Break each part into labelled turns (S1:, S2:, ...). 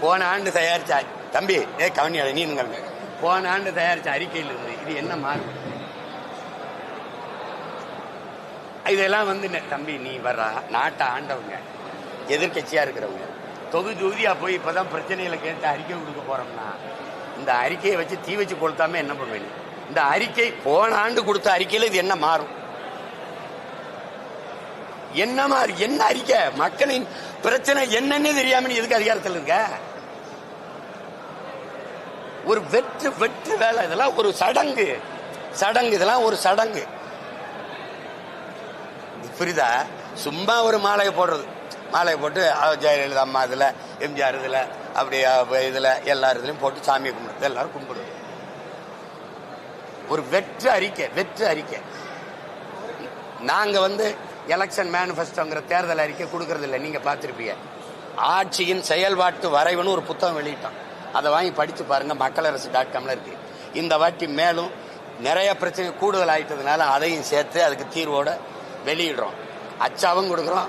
S1: போன ஆண்டு தயாரிச்ச தம்பி ஏ கவனியாத நீ கவனி. போன ஆண்டு தயாரிச்ச அறிக்கையில் இருந்து இது என்ன மாறு இதெல்லாம் வந்து தம்பி நீ வர்றா நாட்டை ஆண்டவங்க எதிர்க்கட்சியா இருக்கிறவங்க தொகு தொகுதியா போய் இப்பதான் பிரச்சனைகளை கேட்டு அறிக்கை கொடுக்க போறோம்னா இந்த அறிக்கையை வச்சு தீ வச்சு கொளுத்தாம என்ன பண்ணுவேன் இந்த அறிக்கை போன ஆண்டு கொடுத்த அறிக்கையில இது என்ன மாறும்? என்ன என்ன அறிக்கை? மக்களின் பிரச்சனை என்னன்னு தெரியாம நீ எதுக்கு அதிகாரத்தில் இருக்க? ஒரு வெற்று வெற்று வேலை. இதெல்லாம் ஒரு சடங்கு. சடங்கு இதெல்லாம் ஒரு சடங்கு. புரியுதா? சும்மா ஒரு மாலையை போடுறது. மாலையை போட்டு ஜெயலலிதா அம்மா இதுல எம்ஜிஆர் இதுல அப்படி இதுல எல்லா இதுலயும் போட்டு சாமியை கும்பிடுறது. எல்லாரும் கும்பிடுது ஒரு வெற்று அறிக்கை வெற்று அறிக்கை. நாங்க வந்து எலெக்ஷன் மேனிஃபெஸ்டோங்கிற தேர்தல் அறிக்கை கொடுக்கறது இல்லை நீங்க பார்த்துருப்பீங்க. ஆட்சியின் செயல்பாட்டு வரைவுன்னு ஒரு புத்தகம் வெளியிட்டோம் அதை வாங்கி படித்து பாருங்க மக்களரசு டாட் காம்ல இருக்கு. இந்த வாட்டி மேலும் நிறைய பிரச்சனை கூடுதல் ஆயிட்டதுனால அதையும் சேர்த்து அதுக்கு தீர்வோட வெளியிடுறோம். அச்சாவும் கொடுக்குறோம்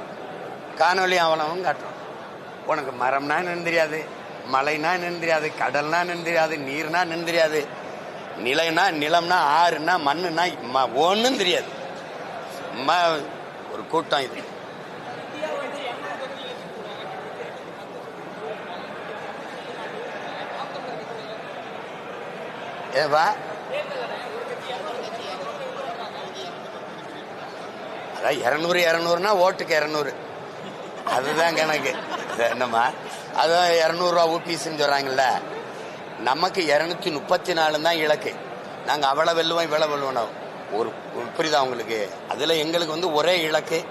S1: காணொலி ஆவணமும் காட்டுறோம். உனக்கு மரம்னா என்னன்னு தெரியாது மலைனா என்னன்னு தெரியாது கடல்னா என்னன்னு தெரியாது நீர்னா என்னன்னு தெரியாது நிலைனா நிலம்னா ஆறுனா மண்ணுனா ம- தெரியாது. ம- ஒரு கூட்டம் இது. ஏவா அதான் இரநூறு இரநூறுனா ஓட்டுக்கு இரநூறு. அதுதான் கணக்கு என்னம்மா? அதுதான் இரநூறுவா ஊபிஸ்ன்னு சொல்கிறாங்கல்ல நமக்கு இரநூத்தி முப்பத்தி நாலு தான் இலக்கு. நாங்கள் அவ்வளோ வெல்லுவோம் இவ்வளோ வெல்லுவோம் ஒரு ஒரு புரியுதா உங்களுக்கு? அதில் எங்களுக்கு வந்து ஒரே இலக்கு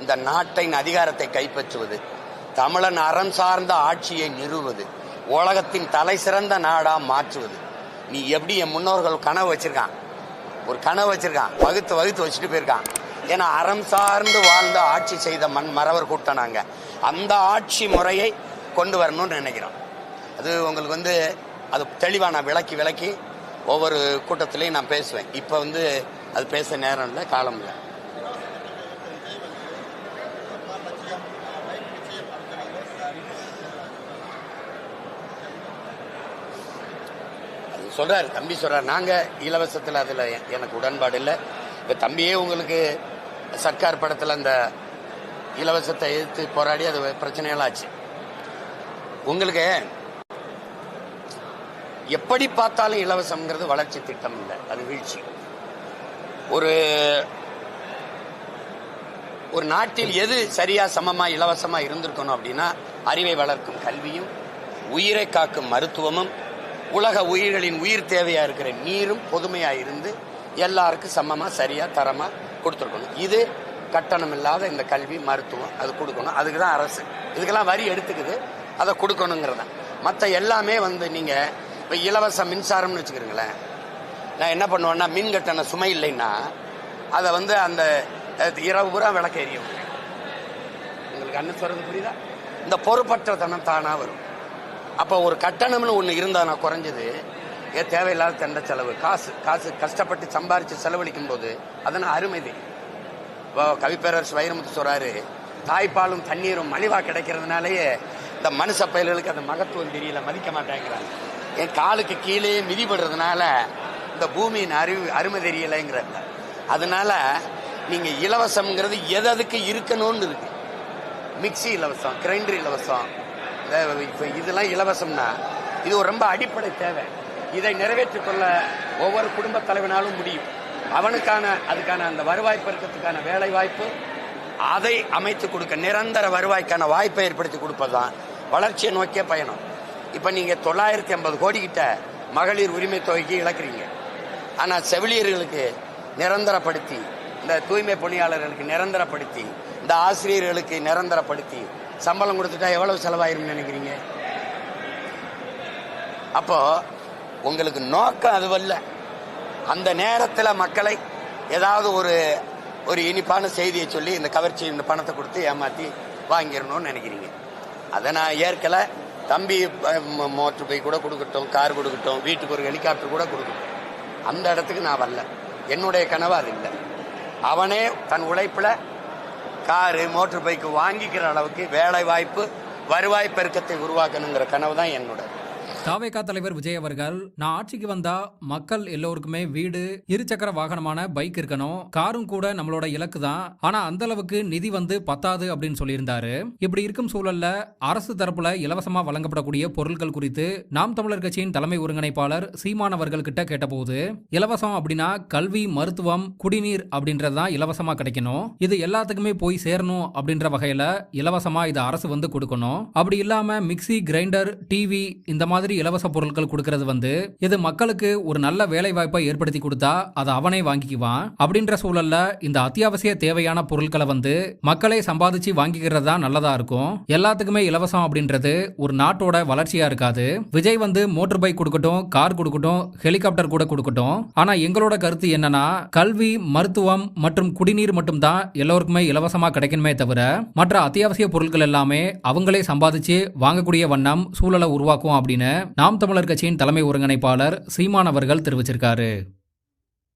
S1: இந்த நாட்டின் அதிகாரத்தை கைப்பற்றுவது தமிழன் அறம் சார்ந்த ஆட்சியை நிறுவுவது உலகத்தின் தலை சிறந்த நாடா மாற்றுவது. நீ எப்படி என் முன்னோர்கள் கனவு வச்சிருக்கான்? ஒரு கனவு வச்சிருக்கான். வகுத்து வகுத்து வச்சுட்டு போயிருக்கான். ஏன்னா அறம் சார்ந்து வாழ்ந்த ஆட்சி செய்த மண் மறவர் கூட்டம் நாங்க. அந்த ஆட்சி முறையை கொண்டு வரணும்னு நினைக்கிறோம். அது உங்களுக்கு வந்து அது தெளிவாக நான் விளக்கி விளக்கி ஒவ்வொரு கூட்டத்திலையும் நான் பேசுவேன். இப்போ வந்து அது பேச நேரம் இல்லை காலம் இல்லை. அது தம்பி சொல்கிறார் நாங்க இலவசத்தில் அதுல எனக்கு உடன்பாடு இல்லை. இப்ப தம்பியே உங்களுக்கு சர்க்கார் படத்தில் அந்த இலவசத்தை எதிர்த்து போராடி அது பிரச்சனையெல்லாம் ஆச்சு. உங்களுக்கு எப்படி பார்த்தாலும் இலவசம்ங்கிறது வளர்ச்சி திட்டம் இல்லை அது வீழ்ச்சி. ஒரு ஒரு நாட்டில் எது சரியா சமமா இலவசமா இருந்திருக்கணும் அப்படின்னா அறிவை வளர்க்கும் கல்வியும் உயிரை காக்கும் மருத்துவமும் உலக உயிர்களின் உயிர் தேவையா இருக்கிற நீரும் பொதுமையா இருந்து எல்லாருக்கும் சமமா சரியா தரமா கொடுத்துருக்கணும். இது கட்டணம் இல்லாத இந்த கல்வி மருத்துவம் அது கொடுக்கணும். அதுக்கு தான் அரசு. இதுக்கெல்லாம் வரி எடுத்துக்குது. அதை கொடுக்கணுங்கிறதான் மற்ற எல்லாமே வந்து நீங்க இப்போ இலவச மின்சாரம்னு வச்சுக்கிறீங்களேன் நான் என்ன பண்ணுவேன்னா மின் கட்டண சுமை இல்லைன்னா அதை வந்து அந்த இரவு பூரா விளக்க எரியும். உங்களுக்கு அண்ணன் சொல்றது புரியுதா? இந்த பொறுப்பற்ற தனம் தானா வரும். அப்போ ஒரு கட்டணம்னு ஒன்று இருந்தால் நான் குறைஞ்சது ஏன் தேவையில்லாத தண்ட செலவு காசு காசு கஷ்டப்பட்டு சம்பாரித்து செலவழிக்கும் போது அதனால் அருமை இப்போ கவிப்பேரரசு வைரமுத்து சொல்கிறாரு தாய்ப்பாலும் தண்ணீரும் மலிவாக கிடைக்கிறதுனாலேயே இந்த மனுஷ பயல்களுக்கு அந்த மகத்துவம் தெரியல மதிக்க மாட்டேங்கிறாங்க. என் காலுக்கு கீழே மிதிபடுறதுனால இந்த பூமியின் அறிவு அருமை தெரியலைங்கிறாங்க அதனால நீங்க இலவசம்ங்கிறது எது அதுக்கு இருக்கணும்னு இருக்கு. மிக்ஸி இலவசம் கிரைண்டர் இலவசம். இப்போ இதெல்லாம் இலவசம்னா இது ஒரு ரொம்ப அடிப்படை தேவை. இதை நிறைவேற்றிக் கொள்ள ஒவ்வொரு குடும்ப தலைவனாலும் முடியும். அவனுக்கான அதுக்கான அந்த வருவாய் பெருக்கத்துக்கான வேலை வாய்ப்பு அதை அமைத்து கொடுக்க நிரந்தர வருவாய்க்கான வாய்ப்பை ஏற்படுத்தி கொடுப்பதுதான் வளர்ச்சியை நோக்கிய பயணம். இப்போ நீங்க தொள்ளாயிரத்தி ஐம்பது கோடி கிட்ட மகளிர் உரிமை தொகைக்கு இழக்கிறீங்க. ஆனால் செவிலியர்களுக்கு நிரந்தரப்படுத்தி இந்த தூய்மை பணியாளர்களுக்கு நிரந்தரப்படுத்தி இந்த ஆசிரியர்களுக்கு நிரந்தரப்படுத்தி சம்பளம் கொடுத்துட்டா எவ்வளவு செலவாயிரும்னு நினைக்கிறீங்க? அப்போ உங்களுக்கு நோக்கம் அதுவல்ல. அந்த நேரத்தில் மக்களை ஏதாவது ஒரு ஒரு இனிப்பான செய்தியை சொல்லி இந்த கவர்ச்சி இந்த பணத்தை கொடுத்து ஏமாத்தி வாங்கிடணும்னு நினைக்கிறீங்க. அதை நான் ஏற்கல. தம்பி மோட்டர் பைக் கூட கொடுக்கட்டும் கார் கொடுக்கட்டும் வீட்டுக்கு ஒரு ஹெலிகாப்டர் கூட கொடுக்கட்டும். அந்த இடத்துக்கு நான் வரல. என்னுடைய கனவு அது இல்லை. அவனே தன் உழைப்பில் காரு மோட்டர் பைக்கு வாங்கிக்கிற அளவுக்கு வேலை வாய்ப்பு வருவாய் பெருக்கத்தை உருவாக்கணுங்கிற கனவு தான் என்னோட
S2: தாவேகா தலைவர் விஜய் அவர்கள் நான் ஆட்சிக்கு வந்தா மக்கள் எல்லோருக்குமே வீடு இருசக்கர வாகனமான பைக் இருக்கணும் காரும் கூட நம்மளோட இலக்கு தான். ஆனா அந்த அளவுக்கு நிதி வந்து பத்தாது அப்படின்னு சொல்லியிருந்தாரு. இப்படி இருக்கும் சூழல்ல அரசு தரப்புல இலவசமா வழங்கப்படக்கூடிய பொருட்கள் குறித்து நாம் தமிழர் கட்சியின் தலைமை ஒருங்கிணைப்பாளர் சீமான் அவர்கள் கிட்ட கேட்டபோது இலவசம் அப்படின்னா கல்வி மருத்துவம் குடிநீர் அப்படின்றதுதான் இலவசமா கிடைக்கணும். இது எல்லாத்துக்குமே போய் சேரணும் அப்படின்ற வகையில இலவசமா இதை அரசு வந்து கொடுக்கணும். அப்படி இல்லாம மிக்ஸி கிரைண்டர் டிவி இந்த மாதிரி மாதிரி இலவச பொருட்கள் கொடுக்கறது வந்து இது மக்களுக்கு ஒரு நல்ல வேலை வாய்ப்பை ஏற்படுத்தி கொடுத்தா அதை அவனே வாங்கிக்குவான். அப்படின்ற சூழல்ல இந்த அத்தியாவசிய தேவையான பொருட்களை வந்து மக்களே சம்பாதிச்சு வாங்கிக்கிறது தான் நல்லதா இருக்கும். எல்லாத்துக்குமே இலவசம் அப்படின்றது ஒரு நாட்டோட வளர்ச்சியா இருக்காது. விஜய் வந்து மோட்டர் பைக் கொடுக்கட்டும் கார் கொடுக்கட்டும் ஹெலிகாப்டர் கூட கொடுக்கட்டும். ஆனா எங்களோட கருத்து என்னன்னா கல்வி மருத்துவம் மற்றும் குடிநீர் மட்டும் தான் எல்லோருக்குமே இலவசமா கிடைக்கணுமே தவிர மற்ற அத்தியாவசிய பொருட்கள் எல்லாமே அவங்களே சம்பாதிச்சு வாங்கக்கூடிய வண்ணம் சூழலை உருவாக்கும் அப்படின்னு நாம் தமிழர் கட்சியின் தலைமை ஒருங்கிணைப்பாளர் சீமான் அவர்கள் தெரிவிச்சிருக்காரு.